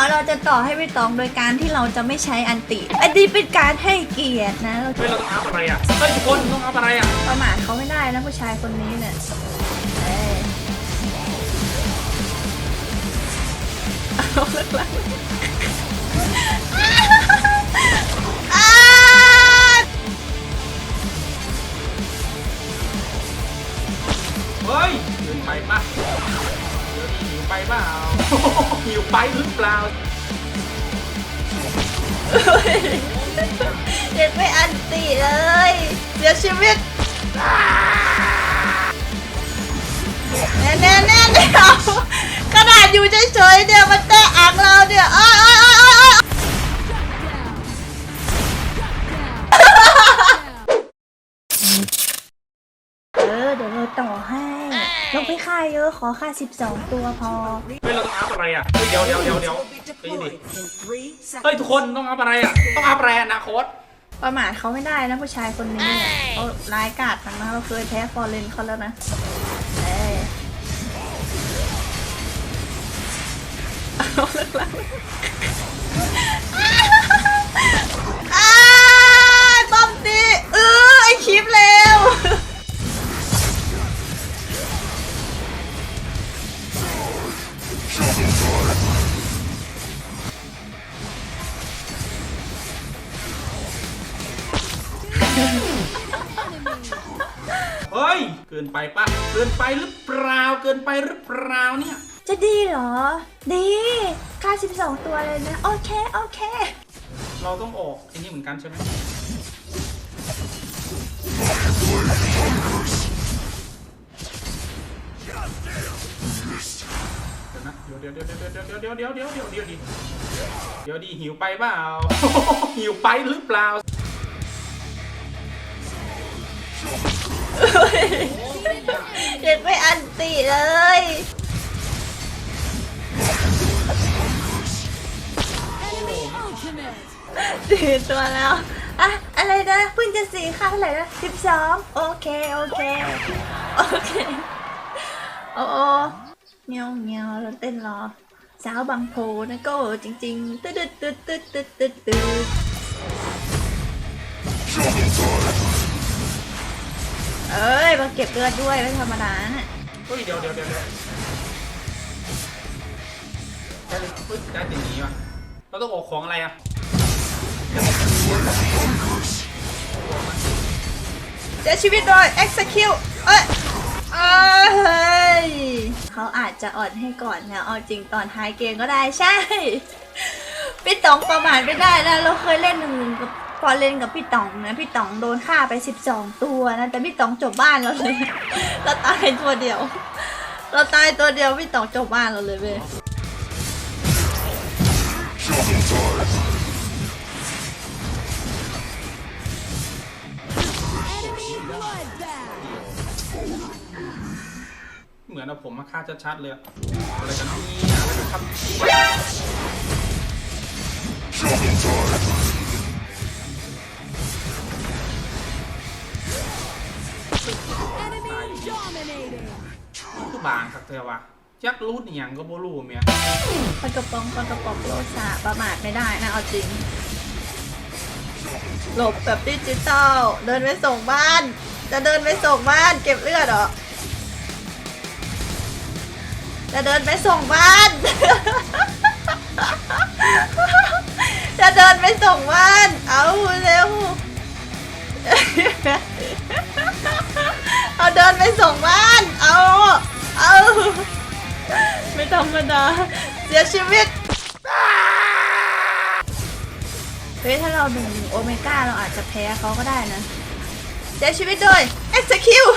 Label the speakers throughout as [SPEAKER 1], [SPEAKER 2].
[SPEAKER 1] เอาเราจะต่อให้พี่ตองโดยการที่เราจะไม่ใช้อันติ อันนี้เป็นการให้เกียรตินะเรา
[SPEAKER 2] เฮ้ยเราต้องอัพอะไรอะเฮ้ยทุกคนต้องอัพอะไรอะ
[SPEAKER 1] ประมาทเขาไม่ได้นะผู้ชายคนนี้เนี่ยเอ้ยเอาเลิกแล้วอ้าว
[SPEAKER 2] เฮ้ยหิวไปปะ เปล่าหิวไปหรือเปล่า
[SPEAKER 1] เด็ดไม่อันติเลยเสียชีวิตแน่แน่แน่เดียวขนาดอยู่เฉยๆเนี่ยมันแตะอ่างเราเนี่ยอ้อยอ้อยอ้อยอ้อยอ้อยเออเดี๋ยวเราต่อให้ ลงไปค่าเยอะขอค่า 12 ตัวพอ
[SPEAKER 2] เฮ้ยเราต้องอัพอะไรอะเฮ้ยเดี๋ยวเดี๋ยวเดี๋ยวเดี๋ยวไปดิเฮ้ยทุกคนต้องอัพอะไรอะ ต้องอัพอะไรอนาคต
[SPEAKER 1] ประมาทเขาไม่ได้นะผู้ชายคนนี้เนี่ยเขาร้ายกาจมากเราเคยแพ้ฟอร์เรนเขาแล้วนะเอ้ยเอาเลิกแล้วอ้ายบอมตีเออไอคลิปเร็ว
[SPEAKER 2] เฮ้ย เกินไปปะเกินไปหรือเปล่า เกินไปหรือเปล่าเนี่ย
[SPEAKER 1] จะดีเหรอ ดีค่า 12 ตัวเลยนะ โอเค โอเค
[SPEAKER 2] เราต้องออกไอันนี้เหมือนกันใช่ไหมเดี๋ยวนะ เดี๋ยวเดี๋ยวเดี๋ยวเดี๋ยวเดี๋ยวเดี๋ยวเดี๋ยวเดี๋ยวเดี๋ยวเดี๋ยวดิเดี๋ยวดีหิวไปเปล่าหิวไปหรือเปล่า
[SPEAKER 1] เด็ดไม่อันติเลยสี่ตัวแล้วอะอะไรนะเพิ่งจะสี่ค่าเท่าไหร่นะสิบสองโอเค โอเค โอเคโอ้โอ้เงี้ยวเงี้ยวเราเต้นรอ สาวบางโพนะก็จริงๆตึ๊ดตึ๊ดตึ๊ดตึ๊ดตึ๊ดตึ๊ด เอ้ยมาเก็บเลือดด้วยไม่ธรรมดาน่ะ
[SPEAKER 2] เฮ้ยเดี๋ยวเดี๋ยวเดี๋ยวเดี๋ยวได้เลยเฮ้ยได้แต่หนีว่ะเราต้องออกของอะไรอะ
[SPEAKER 1] เสียชีวิตโดย execute เอ้ยเอ้ยเขาอาจจะอ่อนให้ก่อนนะเอาจริงตอนท้ายเกมก็ได้ใช่พี่ต๋องประมาทไม่ได้นะเราเคยเล่นหนึ่งหนึ่งกับ พอเล่นกับพี่ต๋องนะพี่ต๋องโดนฆ่าไป 12 ตัวนะแต่พี่ต๋องจบบ้านเราเลย เราตายตัวเดียว เราตายตัวเดียวพี่ต๋องจบบ้านเราเลยเว้ย
[SPEAKER 2] เหมือนเอาผมมาฆ่าชัดๆเลยอะไรกันนี่ยอะไรกันครับ บางครับเธอวะจักรูดอย่างก็บ่รู้เมีย
[SPEAKER 1] ปากระป๋องปากระป๋องโลซาประมาทไม่ได้นะเอาจริง หลบแบบดิจิตอลเดินไปส่งบ้าน จะเดินไปส่งบ้านเก็บเลือดเหรอจะเดินไปส่งบ้าน จะเดินไปส่งบ้าน เอาเร็ว เอาเดินไปส่งบ้าน เอา เอาไม่ธรรมดา เสียชีวิต เฮ้ย ถ้าเราหนึ่งโอเมก้าเราอาจจะแพ้เขาก็ได้นะ เสียชีวิตโดย execute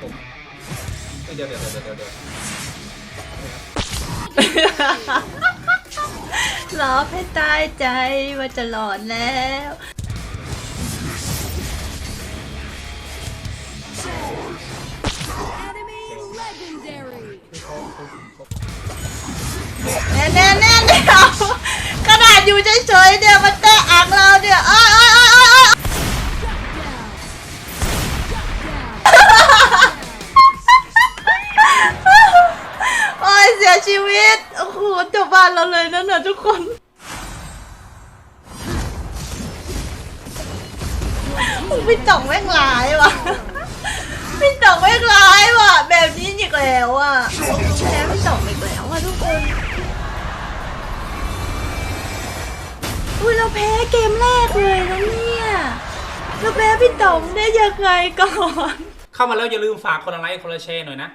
[SPEAKER 2] ผมเอ้ยเดี๋ยวเดี๋ยวเดี๋ยวเดี๋ยวเดี๋ยว
[SPEAKER 1] หลอกให้ตายใจว่าจะหลอนแล้ว แน่แน่แน่เดี๋ยวขนาดอยู่เฉยๆเนี่ยมันแตะอ่างเราเนี่ยอ้อยอ้อยอ้อยอ้อยอ้อยโอ้ยเสียชีวิต โอ้โหจบบ้านเราเลยนั่นน่ะทุกคน พี่ต่องแม่งร้ายว่ะพี่ต่องแม่งร้ายว่ะ แบบนี้อีกแล้วอะแพ้พี่ต่องอีกแล้วอะทุกคนอุ้ยเราแพ้เกมแรกเลยนะเนี่ย เราแพ้พี่ต๋องได้ยังไงก่อน
[SPEAKER 2] เข้ามาแล้วอย่าลืมฝากคนละไลค์คนละแชร์หน่อยนะ